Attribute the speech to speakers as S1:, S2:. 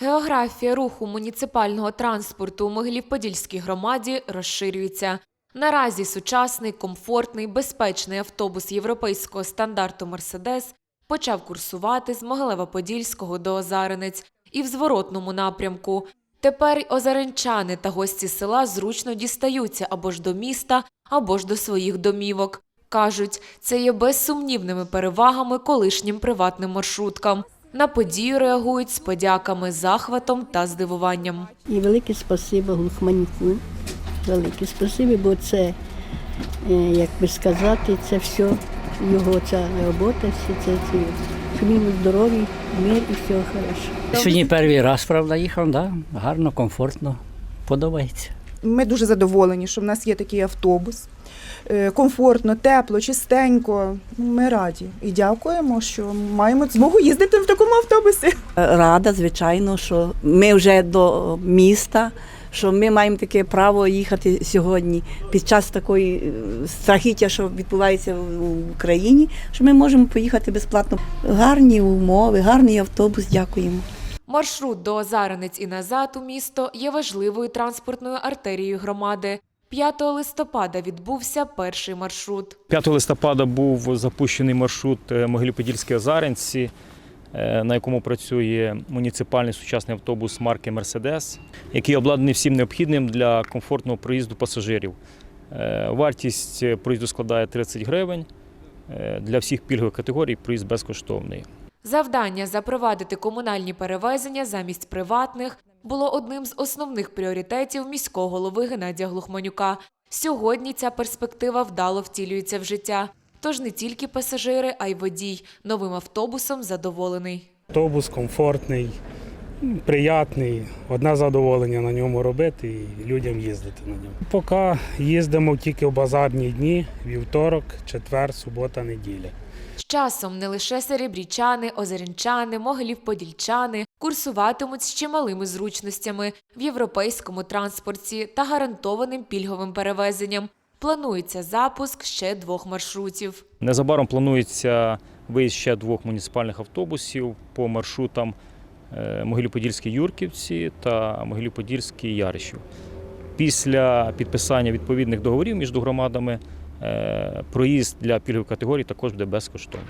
S1: Географія руху муніципального транспорту у Могилів-Подільській громаді розширюється. Наразі сучасний, комфортний, безпечний автобус європейського стандарту Мерседес почав курсувати з Могилева-Подільського до Озаренець і в зворотному напрямку. Тепер озаренчани та гості села зручно дістаються або ж до міста, або ж до своїх домівок. Кажуть, це є безсумнівними перевагами колишнім приватним маршруткам. На подію реагують з подяками, захватом та здивуванням.
S2: І велике спасибо глухманіту. Велике спасибо, бо це, е, як би сказати, це все його ця робота, всі це, це щоб він здоровий, мир і все хорошо.
S3: Сьогодні перший раз, правда, їхав, да? гарно, комфортно, подобається.
S4: Ми дуже задоволені, що в нас є такий автобус. Е, Комфортно, тепло, чистенько. Ми раді і дякуємо, що маємо змогу їздити в такому автобусі.
S5: рада, звичайно, що ми вже до міста, що ми маємо таке право їхати сьогодні під час такої е, страхіття, що відбувається в Україні, що ми можемо поїхати безплатно. Гарні умови, гарний автобус, дякуємо.
S1: Маршрут до Озаренець і назад у місто є важливою транспортною артерією громади. 5 листопада відбувся перший маршрут.
S6: 5 листопада був запущений маршрут е, Могилів-Подільські Озаренці, е, на якому працює муніципальний сучасний автобус марки Мерседес, який обладнаний всім необхідним для комфортного проїзду пасажирів. Е, Вартість проїзду складає 30 гривень. Для всіх пільгових категорій проїзд безкоштовний.
S1: Завдання запровадити комунальні перевезення замість приватних було одним з основних пріоритетів міського голови Геннадія Глухманюка. Сьогодні ця перспектива вдало втілюється в життя. Тож не тільки пасажири, а й водій новим автобусом задоволений.
S7: Автобус комфортний, приятний. Одне задоволення на ньому робити і людям їздити на ньому. Поки їздимо тільки в базарні дні, вівторок, четвер, субота, неділя.
S1: З часом не лише серебрічани, озерінчани, могилів-подільчани курсуватимуть з чималими зручностями в європейському транспорті та гарантованим пільговим перевезенням. Планується запуск ще двох маршрутів.
S6: Незабаром планується виїзд ще двох муніципальних автобусів по маршрутам е, Могилів-Подільській Юрківці та Могилів-Подільський Яришів. Після підписання відповідних договорів між громадами проїзд для пільгових категорій також буде безкоштовним.